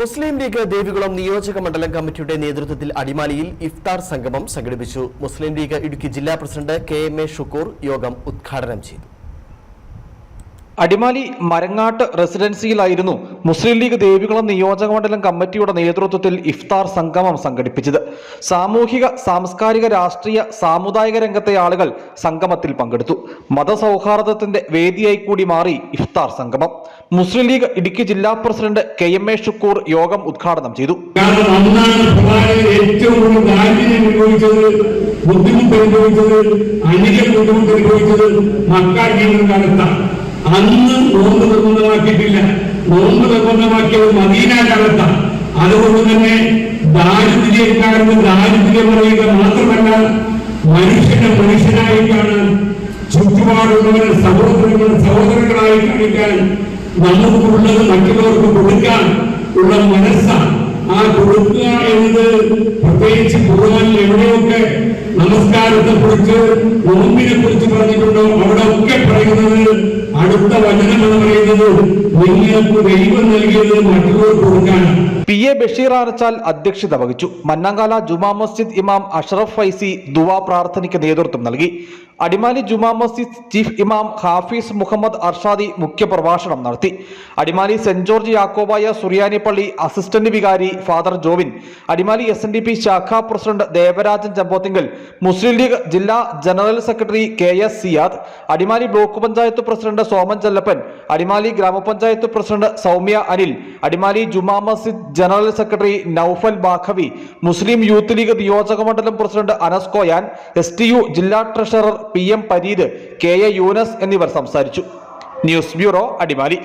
മുസ്ലിം ലീഗ് ദേവികുളം നിയോജക മണ്ഡലം കമ്മിറ്റിയുടെ നേതൃത്വത്തിൽ അടിമാലിയിൽ ഇഫ്താർ സംഗമം സംഘടിപ്പിച്ചു. മുസ്ലിം ലീഗ് ഇടുക്കി ജില്ലാ president K M A Shukkur യോഗം ഉദ്ഘാടനം ചെയ്തു. അടിമാലി മരങ്ങാട്ട് റെസിഡൻസിയിലായിരുന്നു മുസ്ലിം ലീഗ് ദേവികുളം നിയോജക മണ്ഡലം കമ്മിറ്റിയുടെ നേതൃത്വത്തിൽ ഇഫ്താർ സംഗമം സംഘടിപ്പിച്ചത്. സാമൂഹിക സാംസ്കാരിക രാഷ്ട്രീയ സാമുദായിക രംഗത്തെ ആളുകൾ സംഗമത്തിൽ പങ്കെടുത്തു. മതസൗഹാർദ്ദത്തിന്റെ വേദിയായി കൂടി മാറി ഇഫ്താർ സംഗമം. മുസ്ലിം ലീഗ് ഇടുക്കി ജില്ലാ president K M A Shukkur യോഗം ഉദ്ഘാടനം ചെയ്തു. ബുദ്ധിമുട്ട് അനുഭവിച്ചത് അനിക ബുദ്ധിമുട്ട് അനുഭവിച്ചത് അന്ന് നോമ്പ് നിർബന്ധമാക്കിയിട്ടില്ല. നോമ്പ് നിർബന്ധമാക്കിയത് മദീന അതുകൊണ്ട് തന്നെ ദാരിദ്ര്യക്കാരന് ദാരിദ്ര്യം പറയുക മാത്രമല്ല മനുഷ്യനെ മനുഷ്യനായിട്ടാണ് ചുറ്റുപാടുള്ളവരെ സഹോദരങ്ങൾ സഹോദരങ്ങളായി കാണിക്കാൻ നമുക്കുള്ളത് മറ്റുള്ളവർക്ക് കൊടുക്കാൻ ഉള്ള മനസ്സാണ് ആ കൊടുക്കുക എന്നത് പ്രത്യേകിച്ച് ഖുർആനിൽ എവിടെയൊക്കെ നമസ്കാരത്തെ കുറിച്ച് നോമ്പിനെ കുറിച്ച് പറഞ്ഞിട്ടുണ്ടോ അടുത്ത വചനം നിങ്ങൾക്ക് ദൈവം നൽകിയത് പി എ ബഷീർ ആരച്ചാൽ അധ്യക്ഷത വഹിച്ചു. മന്നാങ്കാല ജുമാ മസ്ജിദ് ഇമാം അഷറഫ് ഫൈസി ദുവാ പ്രാർത്ഥനയ്ക്ക് നേതൃത്വം നൽകി. അടിമാലി ജുമാ മസ്ജിദ് ചീഫ് ഇമാം ഹാഫീസ് മുഹമ്മദ് അർഷാദി മുഖ്യപ്രഭാഷണം നടത്തി. അടിമാലി സെന്റ് ജോർജ് യാക്കോബായ സുറിയാനി പള്ളി അസിസ്റ്റന്റ് വികാരി father Jovin. Adimali S N D P ശാഖാ പ്രസിഡന്റ് ദേവരാജൻ ചമ്പോത്തിങ്കൽ. മുസ്ലിം ലീഗ് ജില്ലാ general secretary K S Siyad. Adimali block panchayat president Soman Chellappan Adimali ഗ്രാമപഞ്ചായത്ത് president Soumya Anil Adimali Juma Masjid general secretary Noufal Baqavi Muslim Youth League നിയോജക മണ്ഡലം president Anas Koyan S T U ജില്ലാ treasurer P M Pareed K A Yunus എന്നിവർ സംസാരിച്ചു. News bureau Adimali.